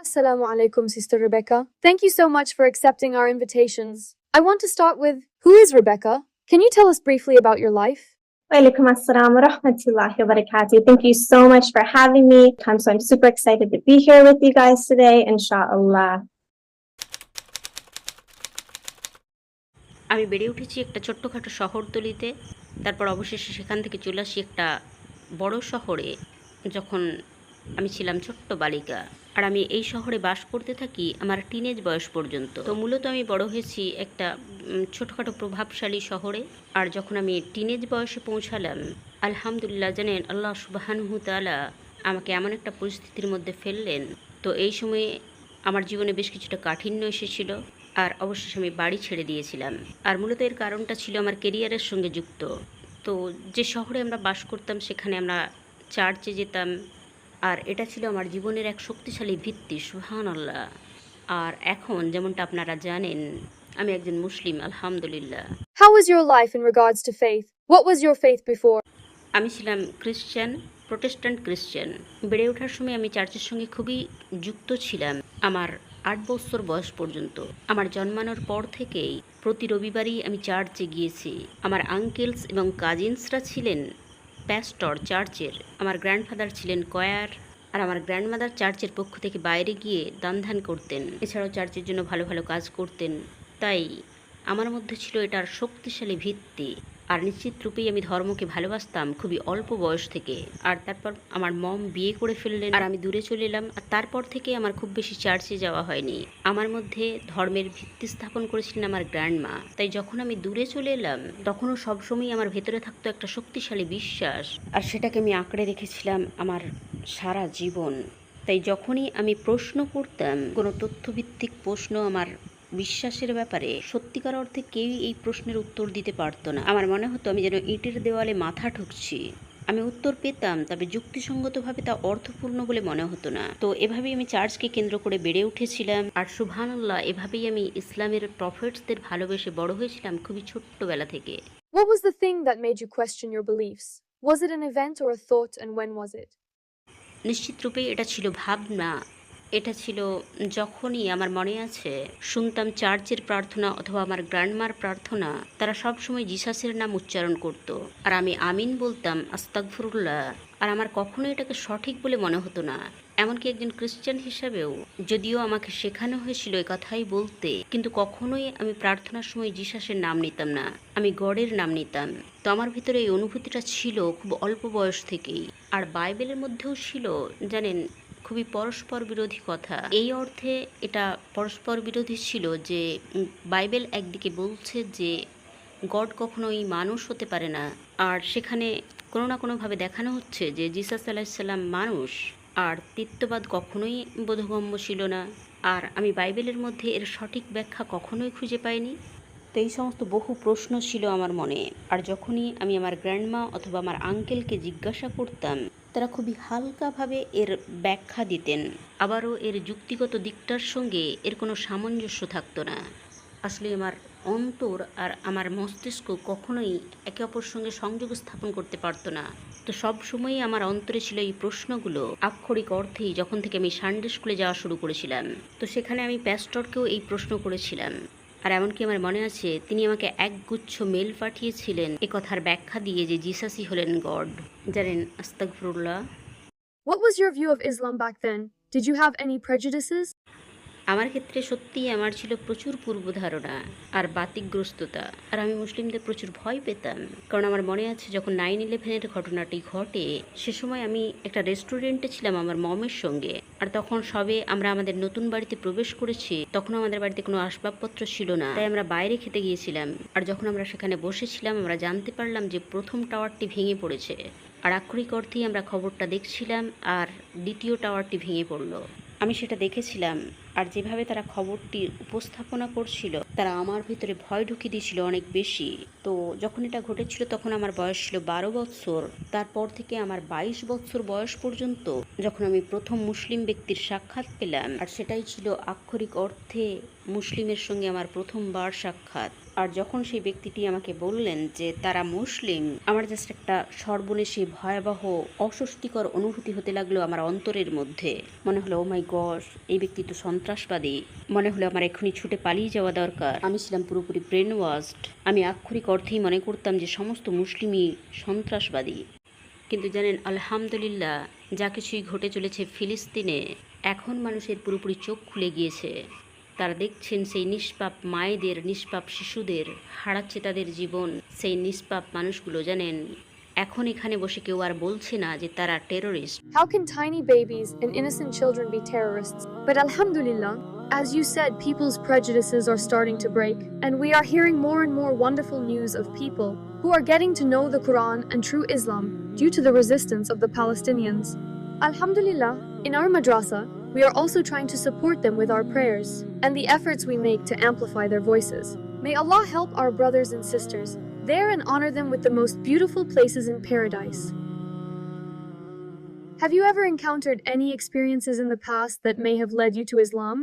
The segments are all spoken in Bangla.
Assalamu alaikum, Sister Rebecca. Thank you so much for accepting our invitations. I want to start with Who is Rebecca? Can you tell us briefly about your life? Walaikum assalam wa rahmatullahi wa barakatuh. Thank you so much for having me. I'm so I'm super excited to be here with you guys today, inshallah. আমি বেড়ে উঠেছি একটা ছোট্টখাটো শহরতলিতে তারপর অবশেষে সেখান থেকে চলে আসি একটা বড় শহরে যখন আমি ছিলাম ছোট্ট বালিকা আর আমি এই শহরে বাস করতে থাকি আমার টিনেজ বয়স পর্যন্ত। তো মূলত আমি বড় হয়েছি একটা ছোটখাটো প্রভাবশালী শহরে। আর যখন আমি টিনেজ বয়সে পৌঁছালাম, আলহামদুলিল্লাহ জানেন, আল্লাহ সুবাহানহু তাআলা আমাকে এমন একটা পরিস্থিতির মধ্যে ফেললেন। তো এই সময়ে আমার জীবনে বেশ কিছুটা কাঠিন্য এসেছিল। আর অবশেষে আমি বাড়ি ছেড়ে দিয়েছিলাম। আর মূলত এর কারণটা ছিল আমার কেরিয়ারের সঙ্গে যুক্ত। তো যে শহরে আমরা বাস করতাম, সেখানে আমরা চার্চে যেতাম আর এটা ছিল আমার জীবনের এক শক্তিশালী ভিত্তি সুহান আল্লাহ আর এখন যেমনটা আপনারা জানেন আমি একজন মুসলিম আলহামদুলিল্লাহ। How was your life in regards to faith? What was your faith before? আমি ছিলাম খ্রিশ্চান প্রোটেস্ট্যান্ট খ্রিশ্চান বেড়ে ওঠার সময় আমি চার্চের সঙ্গে খুবই যুক্ত ছিলাম আমার আট বছর বয়স পর্যন্ত। আমার জন্মানোর পর থেকেই প্রতি রবিবারই আমি চার্চে গিয়েছি। আমার আঙ্কেলস এবং কাজিনসরা ছিলেন প্যাস্টর চার্চের। আমার গ্র্যান্ডফাদার ছিলেন কয়ার আর আমার গ্র্যান্ডমাদার চার্চের পক্ষ থেকে বাইরে গিয়ে দান ধ্যান করতেন। এছাড়াও চার্চের জন্য ভালো ভালো কাজ করতেন। তাই আমার মধ্যে ছিল এটার শক্তিশালী ভিত্তি। আর নিশ্চিত রূপেই আমি ধর্মকে ভালোবাসতাম খুবই অল্প বয়স থেকে। আর তারপর আমার মম বিয়ে করে ফেললেন আর আমি দূরে চলে এলাম। আর তারপর থেকে আমার খুব বেশি চার্চে যাওয়া হয়নি। আমার মধ্যে ধর্মের ভিত্তি স্থাপন করেছিলেন আমার গ্র্যান্ডমা। তাই যখন আমি দূরে চলে এলাম, তখনও সবসময় আমার ভেতরে থাকতো একটা শক্তিশালী বিশ্বাস। আর সেটাকে আমি আঁকড়ে রেখেছিলাম আমার সারা জীবন। তাই যখনই আমি প্রশ্ন করতাম, কোনো তথ্যভিত্তিক প্রশ্ন আমার বিশ্বাসের ব্যাপারে সত্যিকার অর্থে কেউই এই প্রশ্নের উত্তর দিতে পারতো না। আমার মনে হতো আমি যেন ইটের দেওয়ালে মাথা ঠুকছি। আমি উত্তর পেতাম তবে যুক্তিসঙ্গতভাবে তা অর্থপূর্ণ বলে মনে হতো না। তো এভাবেই আমি চার্চকে কেন্দ্র করে বেড়ে উঠেছিলাম। আর সুবহানাল্লাহ এভাবেই আমি ইসলামের প্রফেটসদের ভালোবেসে বড় হয়েছিলাম খুবই ছোট্টবেলা থেকে। What was the thing that made you question your beliefs? Was it an event or a thought, and when was it? নিশ্চিত রূপে এটা ছিল ভাবনা। এটা ছিল যখনই আমার মনে আছে, শুনতাম চার্চের প্রার্থনা অথবা আমার গ্র্যান্ডমার প্রার্থনা, তারা সবসময় জিসাসের নাম উচ্চারণ করত। আর আমি আমিন বলতাম আস্তাকফরুল্লাহ আর আমার কখনো এটাকে সঠিক বলে মনে হতো না। এমনকি একজন খ্রিস্টান হিসাবেও, যদিও আমাকে শেখানো হয়েছিল এ কথাই বলতে, কিন্তু কখনোই আমি প্রার্থনার সময় জিসাসের নাম নিতাম না। আমি গডের নাম নিতাম। তো আমার ভিতরে এই অনুভূতিটা ছিল খুব অল্প বয়স থেকেই। আর বাইবেলের মধ্যেও ছিল, জানেন খুবই পরস্পর বিরোধী কথা। এই অর্থে এটা পরস্পর বিরোধী ছিল যে বাইবেল একদিকে বলছে যে, গড কখনোই মানুষ হতে পারে না। আর সেখানে কোনো না কোনোভাবে দেখানো হচ্ছে যে, জিসাস আলাহিসাল্লাম মানুষ। আর তিত্ববাদ কখনোই বোধগম্য ছিল না। আর আমি বাইবেলের মধ্যে এর সঠিক ব্যাখ্যা কখনোই খুঁজে পাইনি। তো এই সমস্ত বহু প্রশ্ন ছিল আমার মনে। আর যখনই আমি আমার গ্র্যান্ডমা অথবা আমার আঙ্কেলকে জিজ্ঞাসা করতাম তারা খুবই হালকাভাবে এর ব্যাখ্যা দিতেন। আবারও এর যুক্তিগত দিকটার সঙ্গে এর কোনো সামঞ্জস্য থাকতো না। আসলে আমার অন্তর আর আমার মস্তিষ্ক কখনোই একে অপর সঙ্গে সংযোগ স্থাপন করতে পারতো না। তো সব সময়ই আমার অন্তরে ছিল এই প্রশ্নগুলো। আক্ষরিক অর্থেই যখন থেকে আমি সানডে স্কুলে যাওয়া শুরু করেছিলাম, তো সেখানে আমি প্যাস্টরকেও এই প্রশ্ন করেছিলাম। আর এমনকি আমার মনে আছে, তিনি আমাকে একগুচ্ছ মেল পাঠিয়েছিলেন এ কথার ব্যাখ্যা দিয়ে যে জিসাসই হলেন গড জানেন, আস্তাগফিরুল্লাহ What was your view of Islam back then? Did you have any prejudices? আমার ক্ষেত্রে সত্যিই আমার ছিল প্রচুর পূর্বধারণা আর বাতিগ্রস্ততা। আর আমি মুসলিমদের প্রচুর ভয় পেতাম। কারণ আমার মনে আছে, যখন নাইন ইলেভেনের ঘটনাটি ঘটে, সে সময় আমি একটা রেস্টুরেন্টে ছিলাম আমার মমের সঙ্গে। আর তখন সবে আমরা আমাদের নতুন বাড়িতে প্রবেশ করেছি তখন আমাদের বাড়িতে কোনো আসবাবপত্র ছিল না। তাই আমরা বাইরে খেতে গিয়েছিলাম। আর যখন আমরা সেখানে বসেছিলাম, আমরা জানতে পারলাম যে প্রথম টাওয়ারটি ভেঙে পড়েছে। আর আক্ষরিক অর্থেই আমরা খবরটা দেখছিলাম, আর দ্বিতীয় টাওয়ারটি ভেঙে পড়ল। আমি সেটা দেখেছিলাম। আর যেভাবে তারা খবরটি উপস্থাপনা করছিল, তারা আমার ভিতরে ভয় ঢুকিয়ে দিয়েছিল অনেক বেশি। তো যখন এটা ঘটেছিল, তখন আমার বয়স ছিল বারো বৎসর তারপর থেকে আমার বাইশ বৎসর বয়স পর্যন্ত যখন আমি প্রথম মুসলিম ব্যক্তির সাক্ষাৎ পেলাম, আর সেটাই ছিল আক্ষরিক অর্থে মুসলিমের সঙ্গে আমার প্রথমবার সাক্ষাৎ। আর যখন সেই ব্যক্তিটি আমাকে বললেন যে তারা মুসলিম, আমার জাস্ট একটা সর্বনেশী ভয়াবহ অস্বস্তিকর অনুভূতি হতে লাগল আমার অন্তরের মধ্যে। মনে হলো ও মাই গস এই ব্যক্তি তো সন্ত্রাসবাদী। মনে হলো আমার এক্ষুনি ছুটে পালিয়ে যাওয়া দরকার। আমি ছিলাম পুরোপুরি ব্রেন ওয়াশড আমি আক্ষরিক অর্থেই মনে করতাম যে সমস্ত মুসলিমই সন্ত্রাসবাদী। কিন্তু জানেন, আলহামদুলিল্লাহ, যা কিছুই ঘটে চলেছে ফিলিস্তিনে, এখন মানুষের পুরোপুরি চোখ খুলে গিয়েছে। তারা দেখছেন সেই নিষ্পাপ মায়েদের নিষ্পাপ শিশুদের হারাচ্ছে তাদের জীবন সেই নিষ্পাপ মানুষগুলো জানেন এখন এখানে বসে কেউ আর বলছে না যে তারা terrorist How can tiny babies and innocent children be terrorists? But Alhamdulillah, as you said, people's prejudices are starting to break, and we are hearing more and more wonderful news of people who are getting to know the Quran and true Islam due to the resistance of the Palestinians. Alhamdulillah, in our madrasa, we are also trying to support them with our prayers and the efforts we make to amplify their voices. May Allah help our brothers and sisters there and honor them with the most beautiful places in paradise. Have you ever encountered any experiences in the past that may have led you to Islam?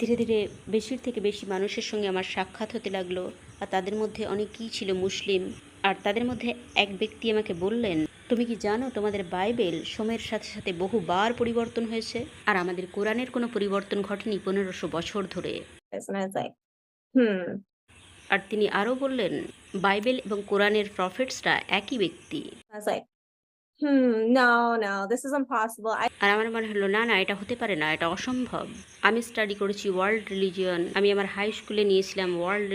ধীরে ধীরে বেশির থেকে বেশি মানুষের সঙ্গে আমার সাক্ষাৎ হতে লাগলো আর তাদের মধ্যে অনেকেই ছিল মুসলিম আর তাদের মধ্যে এক ব্যক্তি আমাকে বললেন তুমি কি জানো তোমাদের বাইবেল সময়ের সাথে সাথে বহুবার পরিবর্তন হয়েছে? আর আমাদের কোরআনের কোনো পরিবর্তন ঘটেনি পনেরোশো বছর ধরে। Hmm. আর তিনি আরও বললেন বাইবেল এবং কোরআনের প্রফেটসরা একই ব্যক্তি। Like, hmm. I আর আমার মনে হলো না না এটা হতে পারে না এটা অসম্ভব। আমি স্টাডি করেছি ওয়ার্ল্ড আমি আমার হাই স্কুলে নিয়েছিলাম ওয়ার্ল্ড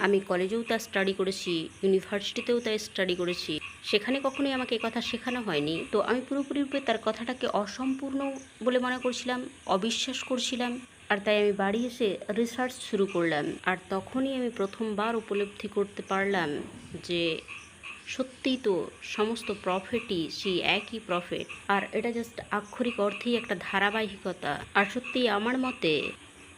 আমি কলেজেও স্টাডি করেছি ইউনিভার্সিটিতেও স্টাডি করেছি। সেখানে কখনোই আমাকে কথা শেখানো হয়নি। তো আমি পুরোপুরি রূপে তার কথাটাকে অসম্পূর্ণ বলে মনে করছিলাম অবিশ্বাস করছিলাম। আর তাই আমি বাড়ি এসে রিসার্চ শুরু করলাম। আর তখনই আমি প্রথমবার উপলব্ধি করতে পারলাম যে সত্যিই তো সমস্ত প্রফেটই সেই একই প্রফেট আর এটা জাস্ট আক্ষরিক অর্থেই একটা ধারাবাহিকতা। আর সত্যি আমার মতে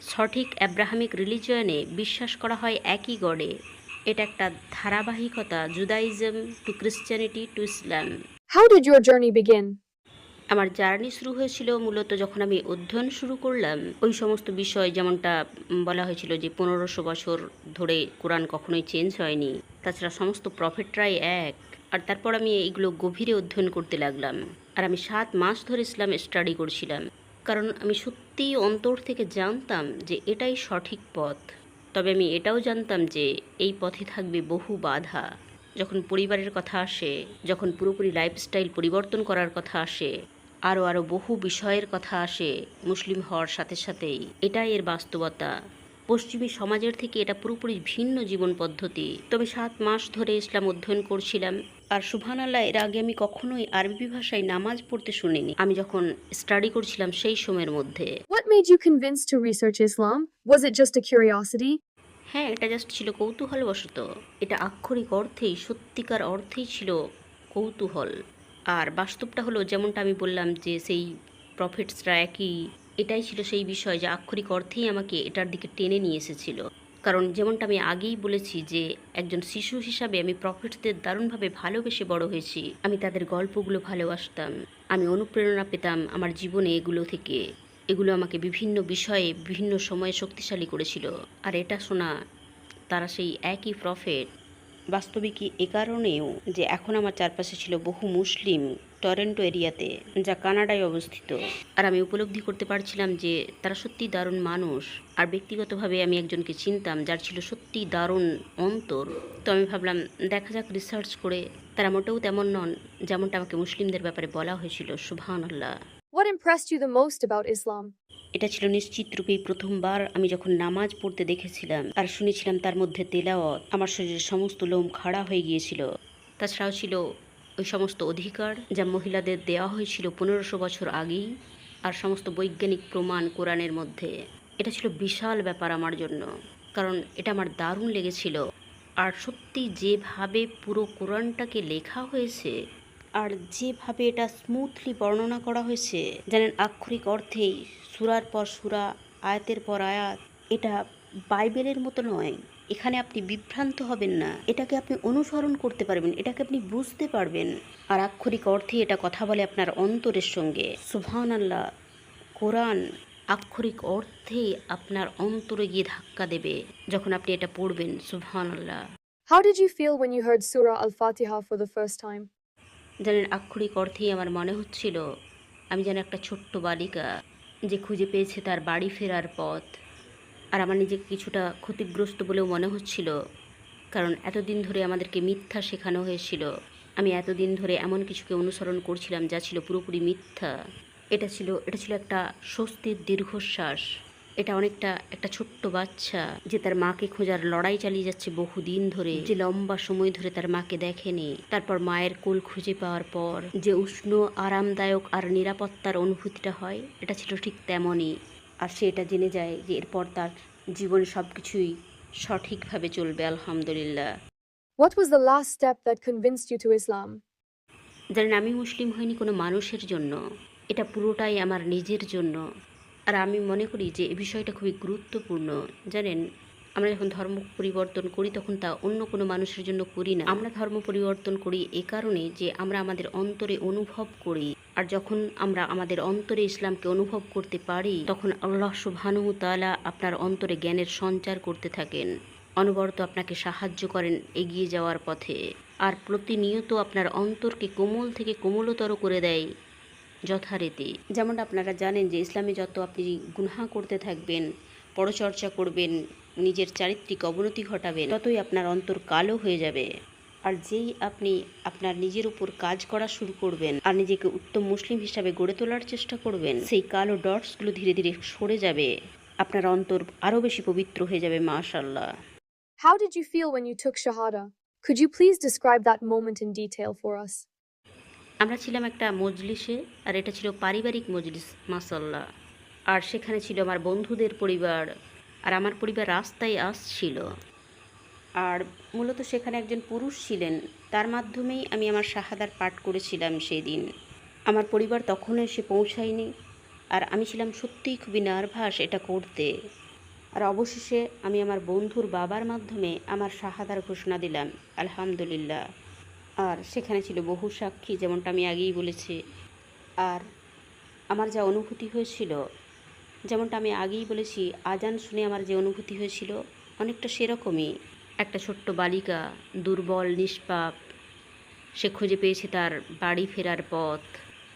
সঠিক অ্যাব্রাহামিক রিলিজিয়নে বিশ্বাস করা হয় একই গডে। এটা একটা ধারাবাহিকতা Judaism to Christianity to Islam How did your journey begin? আমার জার্নি শুরু হয়েছিল মূলত যখন আমি অধ্যয়ন শুরু করলাম, ওই সমস্ত বিষয় যেমনটা বলা হয়েছিল যে পনেরোশো বছর ধরে কোরআন কখনোই চেঞ্জ হয়নি, তাছাড়া সমস্ত প্রফেটরাই এক। আর তারপর আমি এইগুলো গভীরে অধ্যয়ন করতে লাগলাম। আর আমি সাত মাস ধরে ইসলাম স্টাডি করছিলাম। কারণ আমি সত্যিই অন্তর থেকে জানতাম যে এটাই সঠিক পথ। তবে আমি এটাও জানতাম যে এই পথে থাকবে বহু বাধা। যখন পরিবারের কথা আসে, যখন পুরোপুরি লাইফস্টাইল পরিবর্তন করার কথা আসে আরও আরও বহু বিষয়ের কথা আসে মুসলিম হওয়ার সাথে সাথেই। এটাই এর বাস্তবতা। পশ্চিমী সমাজের থেকে এটা পুরোপুরি ভিন্ন জীবন পদ্ধতি। তবে সাত মাস ধরে ইসলাম অধ্যয়ন করছিলাম। আর সুবহান আল্লাহ এর আগে আমি কখনোই আরবি ভাষায় নামাজ পড়তে শুনিনি। আমি যখন স্টাডি করছিলাম সেই সময়ের মধ্যে। What made you convinced to research Islam? Was it just a curiosity? হ্যাঁ এটা জাস্ট ছিল কৌতূহলবশত। এটা আক্ষরিক অর্থেই সত্যিকার অর্থেই ছিল কৌতূহল। আর বাস্তবটা হলো যেমনটা আমি বললাম যে সেই প্রফিটসরা একই, এটাই ছিল সেই বিষয় যে আক্ষরিক অর্থেই আমাকে এটার দিকে টেনে নিয়ে এসেছিল। কারণ যেমনটা আমি আগেই বলেছি যে একজন শিশু হিসাবে আমি প্রফিটসদের দারুণভাবে ভালোবেসে বড় হয়েছি। আমি তাদের গল্পগুলো ভালোবাসতাম, আমি অনুপ্রেরণা পেতাম আমার জীবনে এগুলো থেকে। এগুলো আমাকে বিভিন্ন বিষয়ে বিভিন্ন সময়ে শক্তিশালী করেছিল। আর এটা শোনা, তারা সেই একই প্রফেট বাস্তবিকই এ কারণেও যে এখন আমার চারপাশে ছিল বহু মুসলিম টরেন্টো এরিয়াতে, যা কানাডায় অবস্থিত। আর আমি উপলব্ধি করতে পারছিলাম যে তারা সত্যি দারুণ মানুষ। আর ব্যক্তিগতভাবে আমি একজনকে চিনতাম যার ছিল সত্যি দারুণ অন্তর। তো আমি ভাবলাম, দেখা যাক রিসার্চ করে তারা মোটেও তেমন নন যেমনটা আমাকে মুসলিমদের ব্যাপারে বলা হয়েছিল সুবহান আল্লাহ What impressed you the most about Islam? এটা ছিল নিশ্চিত রূপেই প্রথমবার আমি যখন নামাজ পড়তে দেখেছিলাম আর শুনেছিলাম তার মধ্যে তেলাওয়াত, আমার শরীরের সমস্ত লোম খাড়া হয়ে গিয়েছিল। তাছাড়াও ছিল ওই সমস্ত অধিকার যা মহিলাদের দেওয়া হয়েছিল পনেরোশো বছর আগেই আর সমস্ত বৈজ্ঞানিক প্রমাণ কোরআনের মধ্যে। এটা ছিল বিশাল ব্যাপার আমার জন্য, কারণ এটা আমার দারুণ লেগেছিল। আর সত্যি যেভাবে পুরো কোরআনটাকে লেখা হয়েছে, আর যেভাবে এটা স্মুথলি বর্ণনা করা হয়েছে, জানেন, আক্ষরিক অর্থেই সুরার পর সুরা আয়াতের পর আয়াত এটা বাইবেলের মতো নয়। এখানে আপনি বিভ্রান্ত হবেন না। এটাকে আপনি অনুসরণ করতে পারবেন এটাকে আপনি বুঝতে পারবেন। আর আক্ষরিক অর্থে এটা কথা বলে আপনার অন্তরের সঙ্গে। সুবহান আল্লাহ কোরআন আক্ষরিক অর্থেই আপনার অন্তরে গিয়ে ধাক্কা দেবে যখন আপনি এটা পড়বেন সুবহানাল্লাহ। How did you feel when you heard Surah Al Fatiha for the first time? জানেন আক্ষরিক অর্থেই আমার মনে হচ্ছিল আমি যেন একটা ছোট্ট বালিকা। যে খুঁজে পেয়েছে তার বাড়ি ফেরার পথ। আর আমার নিজেকে কিছুটা ক্ষতিগ্রস্ত বলেও মনে হচ্ছিল, কারণ এতদিন ধরে আমাদেরকে মিথ্যা শেখানো হয়েছিল। আমি এতদিন ধরে এমন কিছুকে অনুসরণ করছিলাম যা ছিল পুরোপুরি মিথ্যা। এটা ছিল এটা ছিল একটা স্বস্তির দীর্ঘশ্বাস। এটা অনেকটা একটা ছোট্ট বাচ্চা যে তার মাকে খোঁজার লড়াই চালিয়ে যাচ্ছে বহুদিন ধরে। যে লম্বা সময় ধরে তার মাকে দেখেনি। তারপর মায়ের কোল খুঁজে পাওয়ার পর যে উষ্ণ আরামদায়ক আর নিরাপত্তার অনুভূতিটা হয় এটা ছিল ঠিক তেমনই। আর সে এটা জেনে যায় যে এরপর তার জীবনে সব কিছুই সঠিকভাবে চলবে আলহামদুলিল্লাহ। What was the last step that convinced you to Islam? জানেন আমি মুসলিম হইনি কোনো মানুষের জন্য। এটা পুরোটাই আমার নিজের জন্য। আর আমি মনে করি যে এই বিষয়টা খুবই গুরুত্বপূর্ণ। জানেন, আমরা যখন ধর্ম পরিবর্তন করি তখন তা অন্য কোনো মানুষের জন্য করি না। আমরা ধর্ম পরিবর্তন করি এ কারণে যে আমরা আমাদের অন্তরে অনুভব করি। আর যখন আমরা আমাদের অন্তরে ইসলামকে অনুভব করতে পারি, তখন আল্লাহ সুবহানাহু তাআলা আপনার অন্তরে জ্ঞানের সঞ্চার করতে থাকেন। অনবরত আপনাকে সাহায্য করেন এগিয়ে যাওয়ার পথে। আর প্রতিনিয়ত আপনার অন্তরকে কোমল থেকে কোমলতর করে দেয়। যথারীতি যেমনটা আপনারা জানেন যে ইসলামে যত আপনি গুনহা করতে থাকবেন পরচর্চা করবেন নিজের চারিত্রিক অবনতি ঘটাবেন ততই আপনার অন্তর কালো হয়ে যাবে আর যেই আপনি আপনার নিজের উপর কাজ করা শুরু করবেন আর নিজেকে উত্তম মুসলিম হিসাবে গড়ে তোলার চেষ্টা করবেন সেই কালো ডটসগুলো ধীরে ধীরে সরে যাবে আপনার অন্তর আরও বেশি পবিত্র হয়ে যাবে মাশাল্লাহ How did you feel when you took Shahada? Could you please describe that moment in detail for us? আমরা ছিলাম একটা মজলিসে, আর এটা ছিল পারিবারিক মজলিস, মাসাল্লাহ। আর সেখানে ছিল আমার বন্ধুদের পরিবার, আর আমার পরিবার রাস্তায় আসছিল। আর মূলত সেখানে একজন পুরুষ ছিলেন, তার মাধ্যমেই আমি আমার শাহাদার পাঠ করেছিলাম সেই দিন আমার পরিবার তখনও এসে পৌঁছায়নি, আর আমি ছিলাম সত্যিই খুবই নার্ভাস এটা করতে। আর অবশেষে আমি আমার বন্ধুর বাবার মাধ্যমে আমার শাহাদার ঘোষণা দিলাম, আলহামদুলিল্লাহ। আর সেখানে ছিল বহু সাক্ষী, যেমনটা আমি আগেই বলেছি। আর আমার যা অনুভূতি হয়েছিল, যেমনটা আমি আগেই বলেছি, আজান শুনে আমার যে অনুভূতি হয়েছিল অনেকটা সেরকমই। একটা ছোট্ট বালিকা, দুর্বল, নিষ্পাপ, সে খুঁজে পেয়েছে তার বাড়ি ফেরার পথ।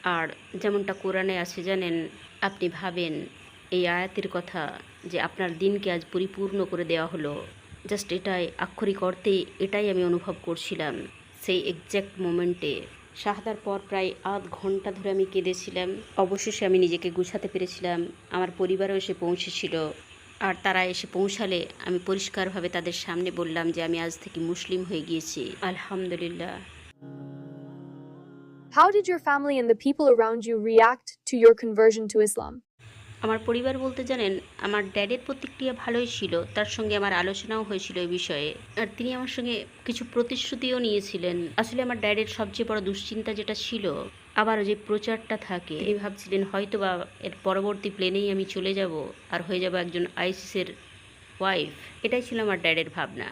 আর যেমনটা কোরআনে আছে, জানেন, আপনি ভাবেন এই আয়াতের কথা যে আপনার দিনকে আজ পরিপূর্ণ করে দেওয়া হলো। জাস্ট এটাই, আক্ষরিক অর্থে এটাই আমি অনুভব করছিলাম। সেই এক্স্যাক্ট মোমেন্টে শাহাদার পর প্রায় আধ ঘণ্টা ধরে আমি কেঁদেছিলাম। অবশেষে আমি নিজেকে গুছাতে পেরেছিলাম। আমার পরিবারও এসে পৌঁছেছিল। আর তারা এসে পৌঁছালে আমি পরিষ্কারভাবে তাদের সামনে বললাম যে, আমি আজ থেকে মুসলিম হয়ে গিয়েছি। আলহামদুলিল্লাহ। How did your family and the people around you react to your conversion to Islam? আমার পরিবার বলতে জানেন, আমার ড্যাডের প্রতিক্রিয়া ভালোই ছিল, তার সঙ্গে আমার আলোচনাও হয়েছিল এই বিষয়ে। আর তিনি আমার সঙ্গে কিছু প্রতিশ্রুতিও নিয়েছিলেন। আসলে আমার ড্যাডের সবচেয়ে বড় দুশ্চিন্তা যেটা ছিল আবার যে প্রচারটা থাকে, তিনি ভাবছিলেন হয়তো বা এর পরবর্তী প্লেনেই আমি চলে যাব আর হয়ে যাব একজন আইসিসের ওয়াইফ। এটাই ছিল আমার ড্যাডের ভাবনা।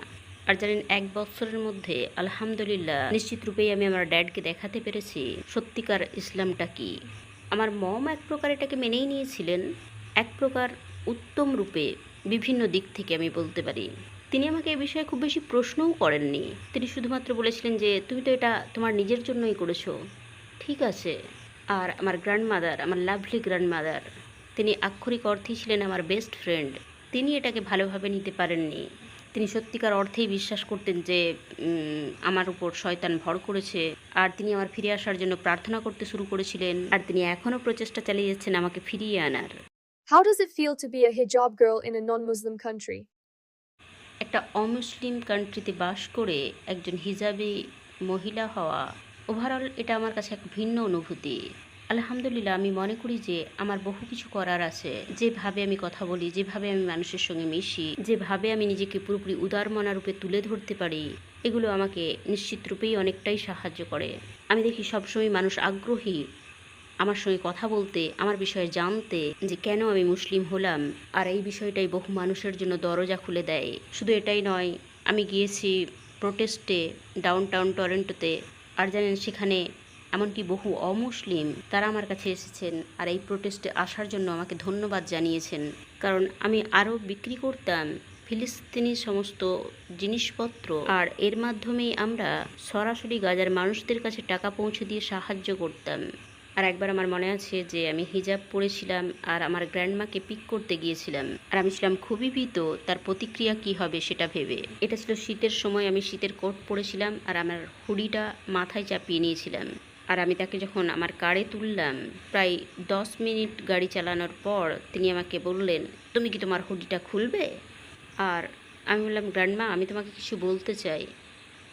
আর জানেন, এক বছরের মধ্যে, আলহামদুলিল্লাহ নিশ্চিত রূপেই আমি আমার ড্যাডকে দেখাতে পেরেছি। সত্যিকার ইসলামটা কি? আমার মম এক প্রকার এটাকে মেনেই নিয়েছিলেন, এক প্রকার উত্তম রূপে বিভিন্ন দিক থেকে আমি বলতে পারি। তিনি আমাকে এ বিষয়ে খুব বেশি প্রশ্নও করেননি। তিনি শুধুমাত্র বলেছিলেন যে, তুমি তো এটা তোমার নিজের জন্যই করেছ। ঠিক আছে। আর আমার গ্র্যান্ডমাদার আমার লাভলি গ্র্যান্ডমাদার তিনি আক্ষরিক অর্থেই ছিলেন আমার বেস্ট ফ্রেন্ড তিনি এটাকে ভালোভাবে নিতে পারেননি। তিনি সত্যিকার অর্থেই বিশ্বাস করতেন যে আমার উপর শয়তান ভর করেছে। আর তিনি আমার ফিরে আসার জন্য প্রার্থনা করতে শুরু করেছিলেন। আর তিনি এখনও প্রচেষ্টা চালিয়ে যাচ্ছেন আমাকে ফিরিয়ে আনার। How does it feel to be a hijab girl in a non Muslim country? একটা অমুসলিম কান্ট্রিতে বাস করে একজন হিজাবি মহিলা হওয়া ওভারঅল এটা আমার কাছে এক ভিন্ন অনুভূতি। আলহামদুলিল্লাহ, আমি মনে করি যে আমার বহু কিছু করার আছে। যেভাবে আমি কথা বলি, যেভাবে আমি মানুষের সঙ্গে মিশি, যেভাবে আমি নিজেকে পুরোপুরি উদারমনা রূপে তুলে ধরতে পারি, এগুলো আমাকে নিশ্চিত রূপেই অনেকটাই সাহায্য করে। আমি দেখি সবসময় মানুষ আগ্রহী, আমার সঙ্গে কথা বলতে, আমার বিষয়ে জানতে যে কেন আমি মুসলিম হলাম, আর এই বিষয়টাই বহু মানুষের জন্য দরজা খুলে দেয়। শুধু এটাই নয়, আমি গিয়েছি প্রোটেস্টে ডাউন টাউন টরেন্টোতে আর জানেন সেখানে এমনকি বহু অমুসলিম তারা আমার কাছে এসেছেন আর এই প্রোটেস্টে আসার জন্য আমাকে ধন্যবাদ জানিয়েছেন। কারণ আমি আরও বিক্রি করতাম ফিলিস্তিনি সমস্ত জিনিসপত্র আর এর মাধ্যমেই আমরা সরাসরি গাজার মানুষদের কাছে টাকা পৌঁছে দিয়ে সাহায্য করতাম। আর একবার আমার মনে আছে যে আমি হিজাব পরেছিলাম আর আমার গ্র্যান্ডমাকে পিক করতে গিয়েছিলাম। আর আমি ছিলাম খুবই ভীত তার প্রতিক্রিয়া কি হবে সেটা ভেবে। এটা ছিল শীতের সময় আমি শীতের কোট পরেছিলাম আর আমার হুডিটা মাথায় চাপিয়ে নিয়েছিলাম। আর আমি তাকে যখন আমার কারে তুললাম, প্রায় দশ মিনিট গাড়ি চালানোর পর তিনি আমাকে বললেন, তুমি কি তোমার হুডিটা খুলবে? আর আমি বললাম গ্র্যান্ডমা আমি তোমাকে কিছু বলতে চাই।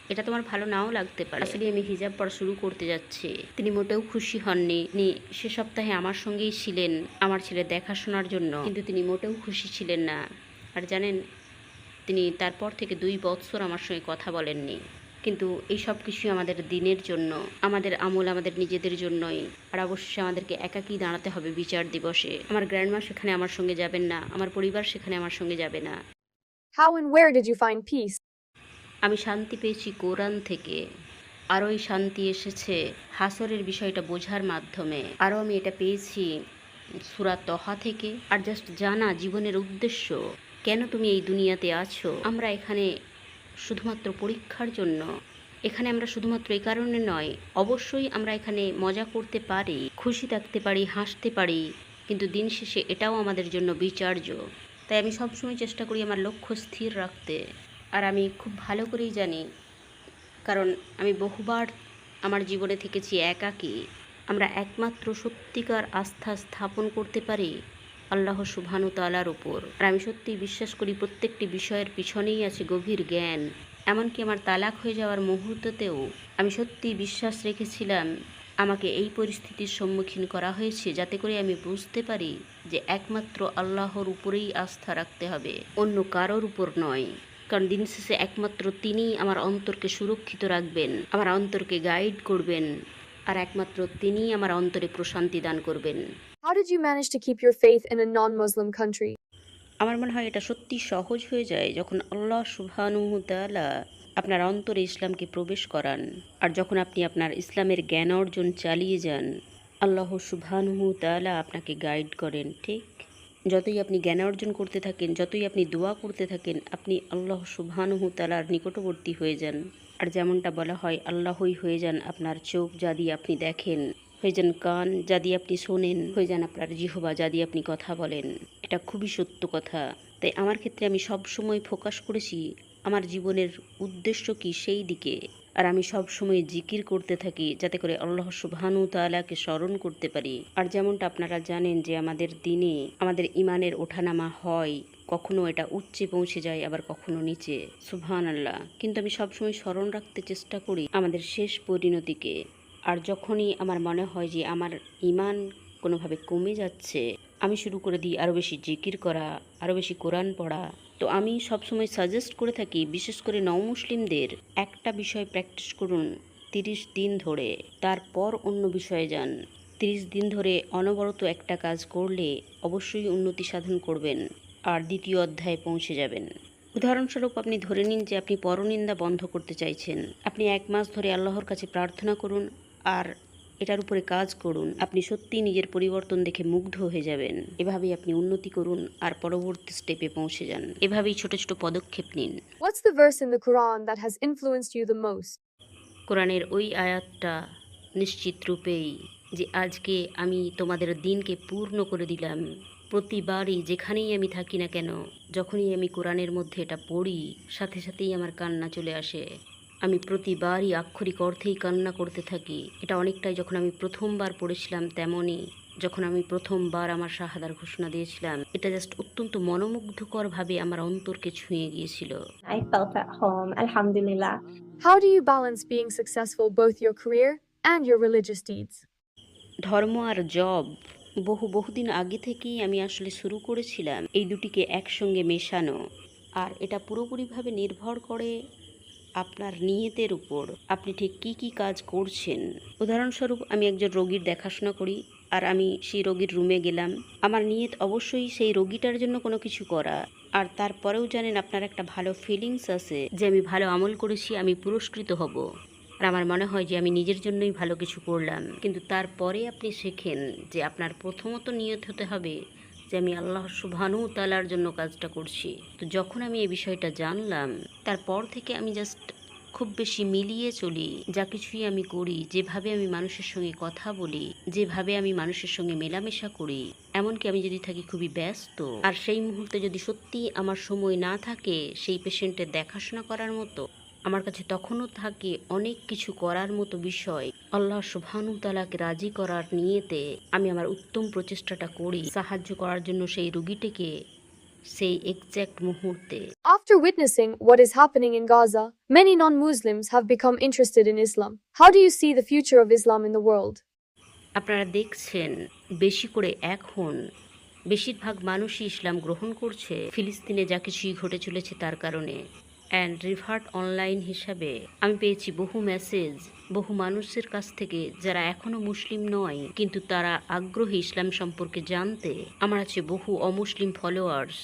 এটা তোমার ভালো নাও লাগতে পারে। আসলে আমি হিজাব পড়া শুরু করতে যাচ্ছি। তিনি মোটেও খুশি হননি। তিনি সে সপ্তাহে আমার সঙ্গেই ছিলেন, আমার ছেলে দেখাশোনার জন্য। কিন্তু তিনি মোটেও খুশি ছিলেন না। আর জানেন, তিনি তারপর থেকে দুই বৎসর আমার সঙ্গে কথা বলেননি। কিন্তু এই সব কিছুই আমাদের দিনের জন্য আমাদের আমল আমাদের নিজেদের জন্যই। আর অবশ্যই আমাদেরকে একাকী দাঁড়াতে হবে বিচার দিবসে। আমার গ্র্যান্ডমা সেখানে আমার সঙ্গে যাবেন না আমার পরিবার সেখানে আমার সঙ্গে যাবে না। How and where did you find peace? আমি শান্তি পেয়েছি কোরআন থেকে। আরও এই শান্তি এসেছে হাসরের বিষয়টা বোঝার মাধ্যমে। আরও আমি এটা পেয়েছি সুরা তহা থেকে। আর জাস্ট জানা জীবনের উদ্দেশ্য কেন তুমি এই দুনিয়াতে আছো? আমরা এখানে শুধুমাত্র পরীক্ষার জন্য। এখানে আমরা শুধুমাত্র এই কারণে নয়, অবশ্যই আমরা এখানে মজা করতে পারি, খুশি থাকতে পারি, হাসতে পারি, কিন্তু দিন শেষে এটাও আমাদের জন্য বিচার্য। তাই আমি সবসময় চেষ্টা করি আমার লক্ষ্য স্থির রাখতে। আর আমি খুব ভালো করেই জানি, কারণ আমি বহুবার আমার জীবনে থেকেছি একাকী। আমরা একমাত্র সত্যিকার আস্থা স্থাপন করতে পারি আল্লাহ সুবহানু তালার উপর। আর আমি সত্যিই বিশ্বাস করি প্রত্যেকটি বিষয়ের পিছনেই আছে গভীর জ্ঞান। এমনকি আমার তালাক হয়ে যাওয়ার মুহূর্ততেও আমি সত্যিই বিশ্বাস রেখেছিলাম, আমাকে এই পরিস্থিতির সম্মুখীন করা হয়েছে যাতে করে আমি বুঝতে পারি যে একমাত্র আল্লাহর উপরেই আস্থা রাখতে হবে, অন্য কারোর উপর নয়। কারণ দিন শেষে একমাত্র তিনিই আমার অন্তরকে সুরক্ষিত রাখবেন, আমার অন্তরকে গাইড করবেন, আর একমাত্র তিনিই আমার অন্তরে প্রশান্তি দান করবেন। How did you manage to keep your faith in a non Muslim country? আমার মনে হয় এটা সত্যি সহজ হয়ে যায় যখন আল্লাহ সুবহানুহু তাআলা আপনার অন্তরে ইসলামকে প্রবেশ করান। আর যখন আপনি আপনার ইসলামের জ্ঞান অর্জন চালিয়ে যান, আল্লাহ সুবহানুহু তাআলা আপনাকে গাইড করেন, ঠিক? যতই আপনি জ্ঞান অর্জন করতে থাকেন, যতই আপনি দোয়া করতে থাকেন, আপনি আল্লাহ সুবহানুহু তাআলার নিকটবর্তী হয়ে যান। আর যেমনটা বলা হয়, আল্লাহই হয়ে যান আপনার চোখ যা দিয়ে আপনি দেখেন। হয়ে যান কান যা দিয়ে আপনি শোনেন, হয়ে যান আপনার জিহবা যা দিয়ে আপনি কথা বলেন। এটা খুবই সত্য কথা। তাই আমার ক্ষেত্রে আমি সব সময় ফোকাস করেছি, আমার জীবনের উদ্দেশ্য কি সেই দিকে। আর আমি সব সময় জিকির করতে থাকি, যাতে করে আল্লাহ সুবহানু তাআলাকে স্মরণ করতে পারি। আর যেমনটা আপনারা জানেন যে আমাদের দিনে আমাদের ইমানের ওঠানামা হয়, কখনো এটা উচ্চে পৌঁছে যায়, আবার কখনো নিচে। সুবহান আল্লাহ কিন্তু আমি সবসময় স্মরণ রাখতে চেষ্টা করি আমাদের শেষ পরিণতিকে। আর যখনই আমার মনে হয় যে আমার ইমান কোনোভাবে কমে যাচ্ছে, আমি শুরু করে দিই আরও বেশি জিকির করা, আরও বেশি কোরআন পড়া। তো আমি সবসময় সাজেস্ট করে থাকি, বিশেষ করে নও মুসলিমদের একটা বিষয় প্র্যাকটিস করুন তিরিশ দিন ধরে, তারপর অন্য বিষয়ে যান। তিরিশ দিন ধরে অনবরত একটা কাজ করলে অবশ্যই উন্নতি সাধন করবেন আর দ্বিতীয় অধ্যায়ে পৌঁছে যাবেন। উদাহরণস্বরূপ আপনি ধরে নিন যে আপনি পরনিন্দা বন্ধ করতে চাইছেন। আপনি এক মাস ধরে আল্লাহর কাছে প্রার্থনা করুন আর এটার উপরে কাজ করুন। আপনি সত্যিই নিজের পরিবর্তন দেখে মুগ্ধ হয়ে যাবেন। এভাবেই আপনি উন্নতি করুন আর পরবর্তী স্টেপে পৌঁছে যান। এভাবেই ছোট ছোট পদক্ষেপ নিন। What's the verse in the Quran that has influenced you the most? কোরআনের ওই আয়াতটা নিশ্চিত রূপেই যে আজকে আমি তোমাদের দিনকে পূর্ণ করে দিলাম। প্রতিবারই যেখানেই আমি থাকি না কেন যখনই আমি কোরআনের মধ্যে এটা পড়ি সাথে সাথেই আমার কান্না চলে আসে। আমি প্রতিবারই আক্ষরিক অর্থেই কান্না করতে থাকি। এটা অনেকটাই যখন আমি প্রথমবার পড়েছিলাম তেমনই যখন আমি প্রথমবার আমার শাহাদার ঘোষণা দিয়েছিলাম। এটা জাস্ট অত্যন্ত মনোমুগ্ধকরভাবে আমার অন্তরকে ছুঁয়ে গিয়েছিল। I felt at home, alhamdulillah. How do you balance being successful both your career and your religious deeds? ধর্ম আর জব বহু বহুদিন আগে থেকেই আমি আসলে শুরু করেছিলাম। এই দুটিকে একসঙ্গে মেশানো। আর এটা পুরোপুরিভাবে নির্ভর করে আপনার নিয়তের উপর আপনি ঠিক কি কি কাজ করছেন? উদাহরণস্বরূপ, আমি একজন রোগীর দেখাশোনা করি আর আমি সেই রোগীর রুমে গেলাম। আমার নিয়ত অবশ্যই সেই রোগীটার জন্য কোনো কিছু করা। আর তারপরেও জানেন আপনার একটা ভালো ফিলিংস আছে যে আমি ভালো আমল করেছি, আমি পুরস্কৃত হব। আর আমার মনে হয় যে আমি নিজের জন্যই ভালো কিছু করলাম। কিন্তু তারপরে আপনি শেখেন যে আপনার প্রথমত নিয়ত হতে হবে যে আমি আল্লাহ সুবহানু তালার জন্য কাজটা করছি। তো যখন আমি এই বিষয়টা জানলাম, তারপর থেকে আমি জাস্ট খুব বেশি মিলিয়ে চলি, যা কিছুই আমি করি, যেভাবে আমি মানুষের সঙ্গে কথা বলি, যেভাবে আমি মানুষের সঙ্গে মেলামেশা করি, এমনকি আমি যদি থাকি খুবই ব্যস্ত, আর সেই মুহূর্তে যদি সত্যি আমার সময় না থাকে, সেই পেশেন্টের দেখাশোনা করার মতো আমার কাছে তখনও থাকে অনেক কিছু করার মতো বিষয় আল্লাহ সুবহানু তালাকে রাজি করার নিয়েতে আমি আমার উত্তম প্রচেষ্টাটা করি সাহায্য করার জন্য সেই রুগীটিকে সেই এক্স্যাক্ট মুহূর্তে After witnessing what is happening in Gaza, many non Muslims have become interested in Islam. How do you see the future of Islam in the world? আপনারা দেখছেন বেশি করে এখন বেশিরভাগ মানুষই ইসলাম গ্রহণ করছে ফিলিস্তিনে যা কিছুই ঘটে চলেছে তার কারণে অ্যান্ড রিভার্ট অনলাইন হিসাবে আমি পেয়েছি বহু মেসেজ বহু মানুষের কাছ থেকে যারা এখনও মুসলিম নয়, কিন্তু তারা আগ্রহী ইসলাম সম্পর্কে জানতে আমার আছে বহু অমুসলিম ফলোয়ার্স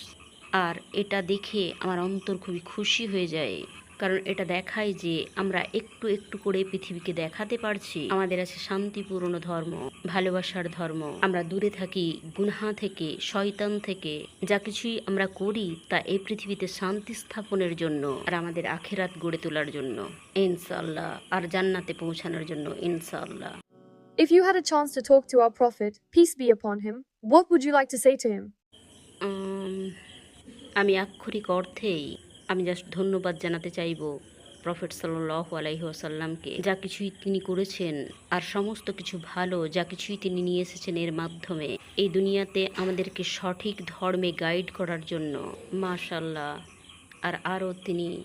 আর এটা দেখে আমার অন্তর খুবই খুশি হয়ে যায়। কারণ এটা দেখায় যে আমরা একটু একটু করে পৃথিবীকে দেখাতে পারছি। আমাদের আছে শান্তিপূর্ণ ধর্ম ভালোবাসার ধর্ম। আমরা দূরে থাকি গুনহা থেকে শয়তান থেকে। যা কিছুই আমরা করি তা এই পৃথিবীতে শান্তি স্থাপনের জন্য আর আমাদের আখেরাত গড়ে তোলার জন্য। ইনশাল্লাহ আর জান্নাতে পৌঁছানোর জন্য ইনশাল্লাহ If you had a chance to talk to our Prophet, peace be upon him, what would you like to say to him? আমি আক্ষরিক অর্থেই আমি জাস্ট ধন্যবাদ জানাতে চাইব প্রফেট সাল্লাহ আলাইসাল্লামকে যা কিছুই তিনি করেছেন আর সমস্ত কিছু ভালো যা কিছুই তিনি নিয়ে এসেছেন এর মাধ্যমে এই দুনিয়াতে আমাদেরকে সঠিক ধর্মে গাইড করার জন্য। মাশাল্লাহ আর আরও তিনি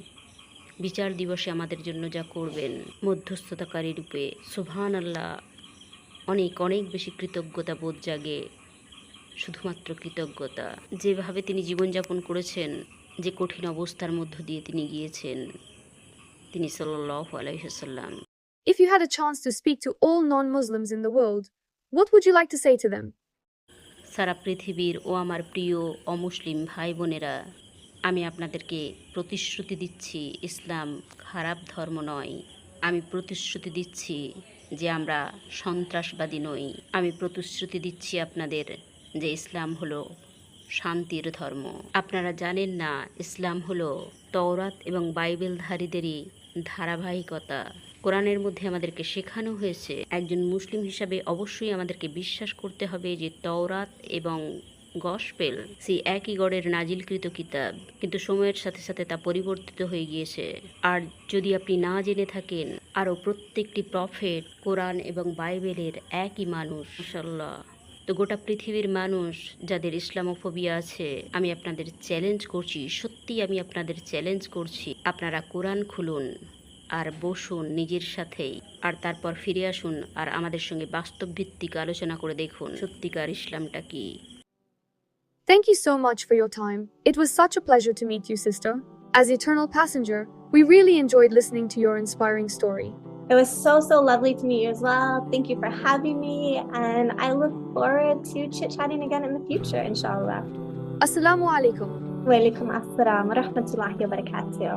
বিচার দিবসে আমাদের জন্য যা করবেন মধ্যস্থতাকারী রূপে। সুবহান আল্লাহ অনেক অনেক বেশি কৃতজ্ঞতা বোধ জাগে। শুধুমাত্র কৃতজ্ঞতা। যেভাবে তিনি জীবনযাপন করেছেন যে কঠিন অবস্থার মধ্য দিয়ে তিনি গিয়েছেন তিনি সাল্লাহ আলাইসাল্লাম If you had a chance to speak to all non Muslims in the world, what would you like to say to them? সারা পৃথিবীর ও আমার প্রিয় অমুসলিম ভাই বোনেরা আমি আপনাদেরকে প্রতিশ্রুতি দিচ্ছি ইসলাম খারাপ ধর্ম নয়। আমি প্রতিশ্রুতি দিচ্ছি যে আমরা সন্ত্রাসবাদী নই। আমি প্রতিশ্রুতি দিচ্ছি আপনাদের যে ইসলাম হলো শান্তির ধর্ম। আপনারা জানেন না, ইসলাম হলো তওরাত এবং বাইবেলধারীদেরই ধারাবাহিকতা। কোরআনের মধ্যে আমাদেরকে শেখানো হয়েছে, একজন মুসলিম হিসাবে অবশ্যই আমাদেরকে বিশ্বাস করতে হবে যে তওরাত এবং গসপেল সেই একই গড়ের নাজিলকৃত কিতাব, কিন্তু সময়ের সাথে সাথে তা পরিবর্তিত হয়ে গিয়েছে। আর যদি আপনি না জেনে থাকেন, আরও প্রত্যেকটি প্রফেট কোরআন এবং বাইবেলের একই মানুষ মাশাল্লাহ তো গোটা পৃথিবীর মানুষ যাদের ইসলামোফোবিয়া আছে আমি আপনাদের চ্যালেঞ্জ করছি সত্যি আমি আপনাদের চ্যালেঞ্জ করছি আপনারা কোরআন খুলুন আর বসুন নিজের সাথেই আর তারপর ফিরে আসুন আর আমাদের সঙ্গে বাস্তব ভিত্তিক আলোচনা করে দেখুন সত্যিকার ইসলামটা কি Thank you so much for your time. It was such a pleasure to meet you, sister. As Eternal Passenger, we really enjoyed listening to your inspiring story. It was so, so lovely to meet you as well. Thank you for having me. And I look forward to chit chatting again in the future, inshallah. Assalamu alaikum. Wa alaikum assalam wa rahmatullahi wa barakatuh.